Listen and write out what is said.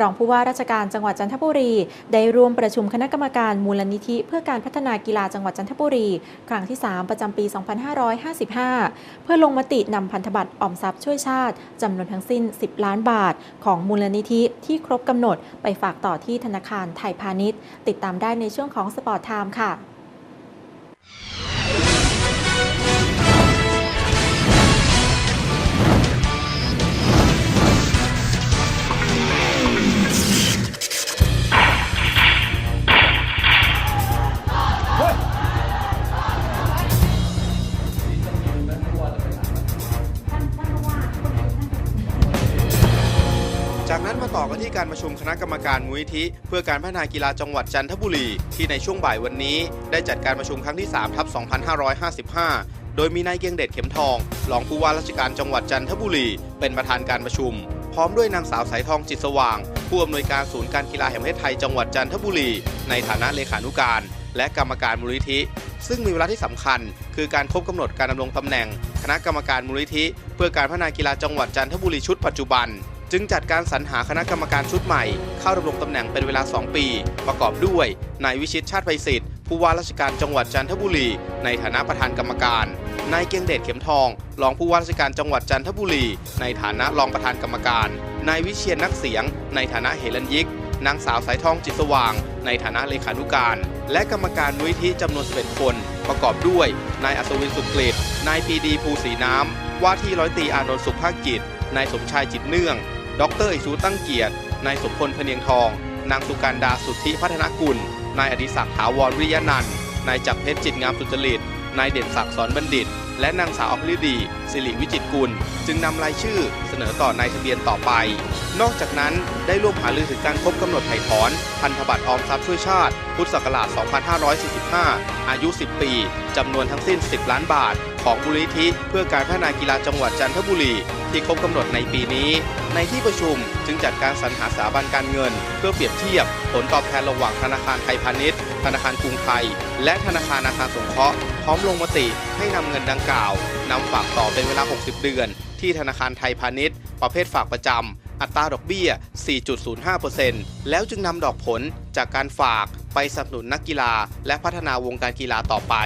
รองผู้ว่าราชการจังหวัดจันทบุรี ได้ร่วมประชุมคณะกรรมการมูลนิธิ เพื่อการพัฒนากีฬาจังหวัดจันทบุรี ครั้งที่ 3 ประจำปี 2555 เพื่อลงมตินำพันธบัตรออมทรัพย์ช่วยชาติจำนวนทั้งสิ้น 10 ล้านบาท ของมูลนิธิที่ครบกำหนด ไปฝากต่อที่ธนาคารไทยพาณิชย์ ติดตามได้ในช่วงของสปอร์ตไทม์ค่ะ จากนั้นมาต่อกันที่การประชุมคณะกรรมการมูลนิธิเพื่อการพัฒนากีฬาจังหวัดจันทบุรี ที่ในช่วงบ่ายวันนี้ ได้จัดการประชุมครั้งที่3ทับ2555 โดยมีนายเกียงเดชเข็มทองรองผู้ว่าราชการจังหวัดจันทบุรี เป็นประธานการประชุม พร้อมด้วยนางสาวสายทองจิตสว่าง ผู้อำนวยการศูนย์การกีฬาแห่งประเทศไทยจังหวัดจันทบุรี ในฐานะเลขานุการ และกรรมการมูลนิธิซึ่งมีเวลาที่สำคัญ คือการครบกำหนดการดำรงตำแหน่ง คณะกรรมการมูลนิธิ เพื่อการพัฒนากีฬาจังหวัดจันทบุรีชุดปัจจุบัน จึงจัดการสรรหาคณะกรรมการชุดใหม่ เข้าดำรงตำแหน่งเป็นเวลา 2 ปี ประกอบด้วยนายวิชิตชาติไพศิษฐ์ผู้ว่าราชการจังหวัดจันทบุรี ในฐานะประธานกรรมการ นายเกียงเดชเข็มทอง รองผู้ว่าราชการจังหวัดจันทบุรี ในฐานะรองประธานกรรมการ นายวิเชียนนักเสียง ในฐานะเฮลันยิก นางสาวสายทองจิตสว่าง ในฐานะเลขานุการ และกรรมการมูลนิธิจำนวน 11 คน ประกอบด้วย นายอัศวินสุกฤตนายปีดีภูสีน้ำว่าที่ร้อยตรีอานนท์สุภาพกิจ นายสมชายจิตเนื่อง ดรอิสุตั้งเกียรติ นายสมพลพเนียงทอง นางสุการดาสุทธิพัฒนกุล นายอดิศักดิ์ถาวรวิยนันท์นายจักรเพชรจิตงามสุจริต นายเด่นศักดิ์สอนบัณฑิต และนางสาวอภริดีสิริวิจิตกุล จึงนำรายชื่อเสนอต่อนายทะเบียนต่อไป นอกจากนั้นได้ร่วมหารือถึงการครบกำหนดไถ่ถอน พันธบัตรออมทรัพย์ช่วยชาติ พุทธศักราช 2545 อายุ 10 ปีจำนวนทั้งสิ้น 10 ล้านบาท ของมูลนิธิเพื่อการพัฒนากีฬาจังหวัดจันทบุรี ที่ครบกำหนดในปีนี้ ในที่ประชุมจึงจัดการสรรหาสถาบันการเงิน เพื่อเปรียบเทียบ ผลตอบแทนระหว่างธนาคารไทยพาณิชย์ ธนาคารกรุงไทย และธนาคารอาคารสงเคราะห์พร้อมลงมติให้นำเงินดังกล่าวนำฝากต่อเป็นเวลา 60 เดือน ที่ธนาคารไทยพาณิชย์ ประเภทฝากประจำอัตราดอกเบี้ย 4.05%แล้วจึงนำดอกผลจากการฝากไปสนับสนุนนักกีฬา และพัฒนาวงการกีฬาต่อไป